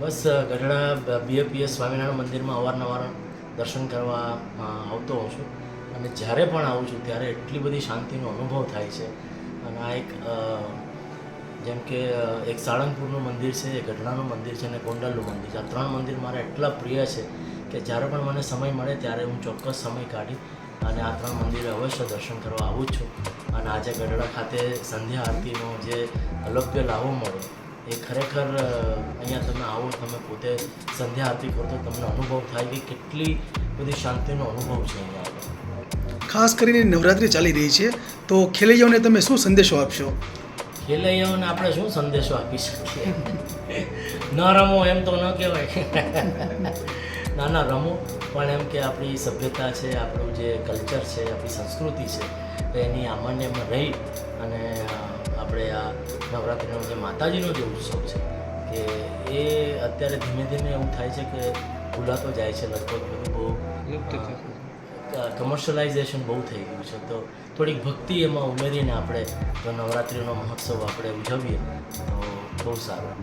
બસ, Gadhada BAPS Swaminarayan મંદિરમાં અવારનવાર દર્શન કરવા આવતો હોઉં છું. અને જ્યારે પણ આવું છું, ત્યારે એટલી બધી શાંતિનો અનુભવ થાય છે. અને આ એક જેમ કે એક સાળંગપુરનું મંદિર છે, એક ગઢડાનું મંદિર છે અને ગોંડલનું મંદિર છે. આ ત્રણ મંદિર મારા એટલા પ્રિય છે કે જ્યારે પણ મને સમય મળે, ત્યારે હું ચોક્કસ સમય કાઢી અને આ ત્રણ મંદિરે અવશ્ય દર્શન કરવા આવું છું. અને આજે ગઢડા ખાતે સંધ્યા આરતીનો જે અલભ્ય લાવો મળે એ ખરેખર અહીંયા તમે આવો તમે પોતે સંધ્યા આરતી કરો તો તમને અનુભવ થાય કે કેટલી બધી શાંતિનો અનુભવ છે અહીંયા આગળ. ખાસ કરીને નવરાત્રિ ચાલી રહી છે તો ખેલૈયાઓને તમે શું સંદેશો આપશો? ખેલૈયાઓને આપણે શું સંદેશો આપી શકીએ? ન રમો એમ તો ન કહેવાય. ના ના રમો. પણ એમ કે આપણી સભ્યતા છે આપણું જે કલ્ચર છે આપણી સંસ્કૃતિ છે તો એની આમાન્યમાં રહી અને આપણે આ નવરાત્રિનો જે માતાજીનો જે ઉત્સવ છે કે એ અત્યારે ધીમે ધીમે એવું થાય છે કે ભૂલાતો જાય છે લગભગ બધું બહુ કમર્શિયલાઇઝેશન બહુ થઈ ગયું છે. તો થોડીક ભક્તિ એમાં ઉમેરીને આપણે જો નવરાત્રિનો મહોત્સવ આપણે ઉજવીએ તો બહુ સારું.